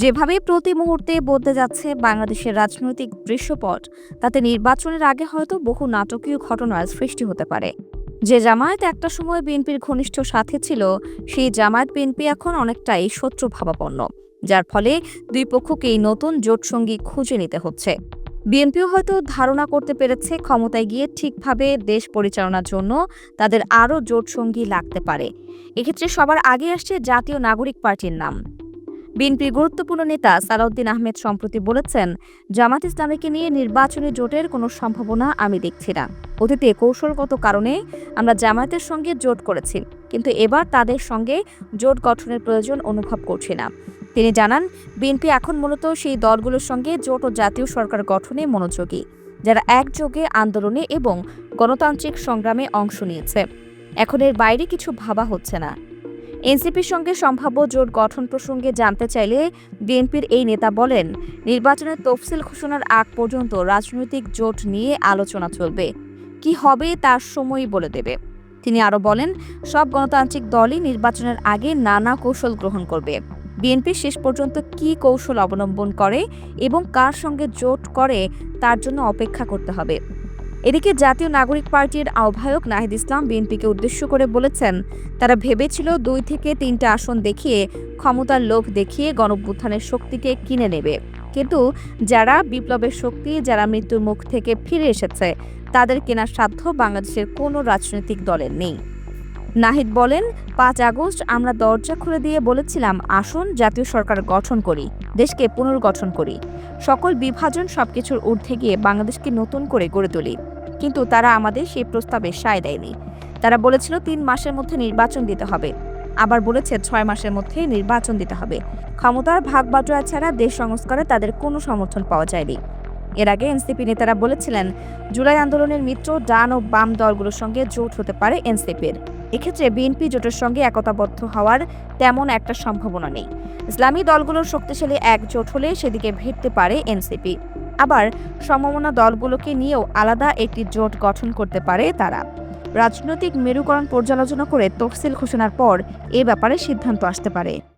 যেভাবে প্রতি মুহূর্তে বদলে যাচ্ছে বাংলাদেশের রাজনৈতিক দৃশ্যপট, তাতে নির্বাচনের আগে হয়তো বহু নাটকীয় ঘটনার সৃষ্টি হতে পারে। যে জামায়াত একটা সময় বিএনপির ঘনিষ্ঠ সাথী ছিল, সেই জামায়াত বিএনপি এখন অনেকটাই শত্রু ভাবাপন্ন, যার ফলে দুই পক্ষকেই নতুন জোটসঙ্গী খুঁজে নিতে হচ্ছে। বিএনপিও হয়তো ধারণা করতে পেরেছে ক্ষমতায় গিয়ে ঠিকভাবে দেশ পরিচালনার জন্য তাদের আরও জোটসঙ্গী লাগতে পারে। এক্ষেত্রে সবার আগে আসছে জাতীয় নাগরিক পার্টির নাম। বিএনপির গুরুত্বপূর্ণ নেতা সালাউদ্দিন আহমেদ সম্প্রতি বলেছেন, জামাত ইসলামীকে নিয়ে নির্বাচনী জোটের কোনো সম্ভাবনা আমি দেখছি না। অতীতে কৌশলগত কারণে আমরা জামায়াতের সঙ্গে জোট করেছি, কিন্তু এবার তাদের সঙ্গে জোট গঠনের প্রয়োজন অনুভব করছি না। তিনি জানান, বিএনপি এখন মূলত সেই দলগুলোর সঙ্গে জোট ও জাতীয় সরকার গঠনে মনোযোগী, যারা একযোগে আন্দোলনে এবং গণতান্ত্রিক সংগ্রামে অংশ নিয়েছে। এখন এর বাইরে কিছু ভাবা হচ্ছে না। এনসিপির সঙ্গে সম্ভাব্য জোট গঠন প্রসঙ্গে জানতে চাইলে বিএনপির এই নেতা বলেন, নির্বাচনের তফসিল ঘোষণার আগ পর্যন্ত রাজনৈতিক জোট নিয়ে আলোচনা চলবে। কি হবে তার সময়ই বলে দেবে। তিনি আরও বলেন, সব গণতান্ত্রিক দলই নির্বাচনের আগে নানা কৌশল গ্রহণ করবে। বিএনপি শেষ পর্যন্ত কী কৌশল অবলম্বন করে এবং কার সঙ্গে জোট করে তার জন্য অপেক্ষা করতে হবে। এদিকে জাতীয় নাগরিক পার্টির আহ্বায়ক নাহিদ ইসলাম বিএনপিকে উদ্দেশ্য করে বলেছেন, তারা ভেবেছিল দুই থেকে তিনটা আসন দেখিয়ে ক্ষমতার লোভ দেখিয়ে গণভ্যুত্থানের শক্তিকে কিনে নেবে। কিন্তু যারা বিপ্লবের শক্তি, যারা মৃত্যুর মুখ থেকে ফিরে এসেছে, তাদের কেনার সাধ্য বাংলাদেশের কোনো রাজনৈতিক দলের নেই। নাহিদ বলেন, পাঁচ আগস্ট আমরা দরজা খুলে দিয়ে বলেছিলাম, আসুন জাতীয় সরকার গঠন করি, দেশকে পুনর্গঠন করি। সকল বিভাজন সবকিছুর ঊর্ধ্বে গিয়ে বাংলাদেশকে নতুন করে গড়ে তুলি। কিন্তু তারা আমাদের সেই প্রস্তাবে সায় দেয়নি। তারা বলেছিল, তিন মাসের মধ্যে নির্বাচন দিতে হবে। আবার বলেছে, ছয় মাসের মধ্যে নির্বাচন দিতে হবে। ক্ষমতার ভাগ বাটোয়া ছাড়া দেশ সংস্কারে তাদের কোনো সমর্থন পাওয়া যায়নি। এর আগে এনসিপি নেতারা বলেছিলেন, জুলাই আন্দোলনের মিত্র ডান ও বাম দলগুলোর সঙ্গে জোট হতে পারে এনসিপির। এক্ষেত্রে বিএনপি জোটের সঙ্গে একতাবদ্ধ হওয়ার তেমন একটা সম্ভাবনা নেই। ইসলামী দলগুলোর শক্তিশালী একজোট হলে সেদিকে ভিড়তে পারে এনসিপি। আবার সম্ভাবনা দলগুলোকে নিয়েও আলাদা একটি জোট গঠন করতে পারে তারা। রাজনৈতিক মেরুকরণ পর্যালোচনা করে তফসিল ঘোষণার পর এ ব্যাপারে সিদ্ধান্ত আসতে পারে।